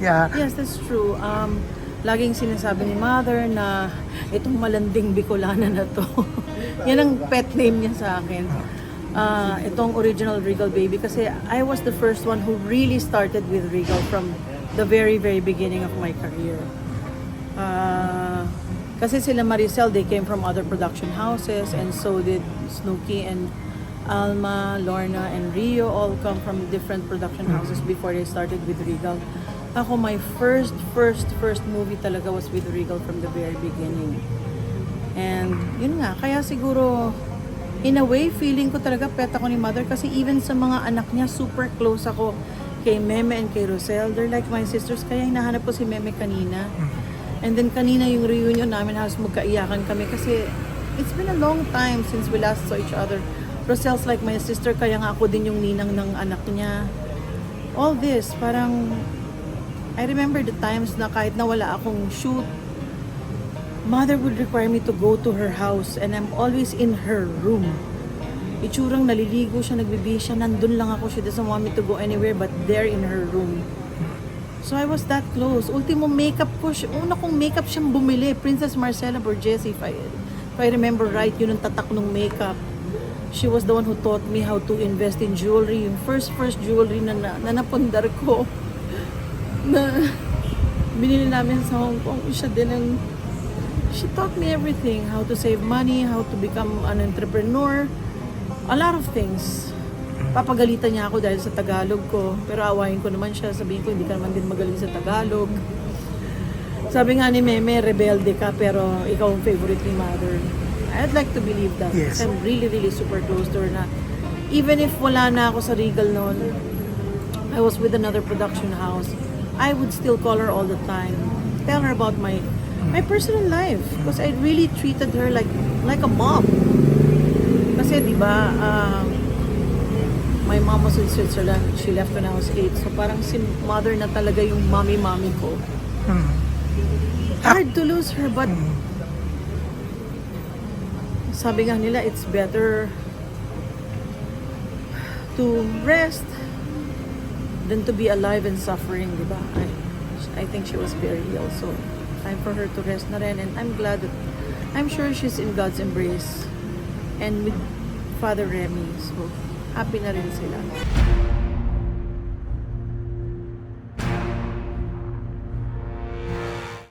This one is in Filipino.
Yeah. Yes, that's true. Um, laging sinasabi ni mother na itong malanding Bicolana na to. Yan ang pet name niya sa akin. Ah, itong original Regal Baby kasi I was the first one who really started with Regal from the very, very beginning of my career. Ah, kasi sila Maricel, they came from other production houses and so did Snooki and Alma, Lorna, and Rio all come from different production houses before they started with Regal. Ako, my first, first, first movie talaga was with Regal from the very beginning. And yun nga, kaya siguro, in a way, feeling ko talaga pet ako ni mother kasi even sa mga anak niya, super close ako kay Meme and kay Rosel. They're like my sisters, kaya hinahanap ko si Meme kanina. And then kanina yung reunion namin, halos magkaiyakan kami kasi it's been a long time since we last saw each other. Rosel's like my sister, kaya nga ako din yung ninang ng anak niya. All this, parang I remember the times na kahit na wala akong shoot, mother would require me to go to her house and I'm always in her room. Itsurang naliligo siya, nagbibihis siya, nandun lang ako. She doesn't want me to go anywhere but there in her room. So I was that close. Ultimo makeup ko, siya, una kong makeup siyang bumili. Princess Marcela Borghese, if I, if I remember right, yun ang tatak ng makeup. She was the one who taught me how to invest in jewelry. Yung first, first jewelry na, na, na napundar ko na binili namin sa Hong Kong. Siya din ang she taught me everything. How to save money, how to become an entrepreneur. A lot of things. Papagalitan niya ako dahil sa Tagalog ko. Pero awayin ko naman siya. Sabihin ko, hindi ka naman din magaling sa Tagalog. Sabi nga ni Meme, rebelde ka pero ikaw ang favorite ni Mother. I'd like to believe that. Yes. I'm really, really super close to her na even if wala na ako sa Regal noon, I was with another production house, I would still call her all the time. Tell her about my my personal life because I really treated her like like a mom. Kasi 'di ba, um, my mom was in Switzerland. She left when I was 8. So parang si mother na talaga yung mommy-mommy ko. Hmm. Hard to lose her but sabi nga nila it's better to rest than to be alive and suffering, di ba? I, I think she was very ill, so time for her to rest na rin. And I'm glad that, I'm sure she's in God's embrace and with Father Remy. So, happy na rin sila.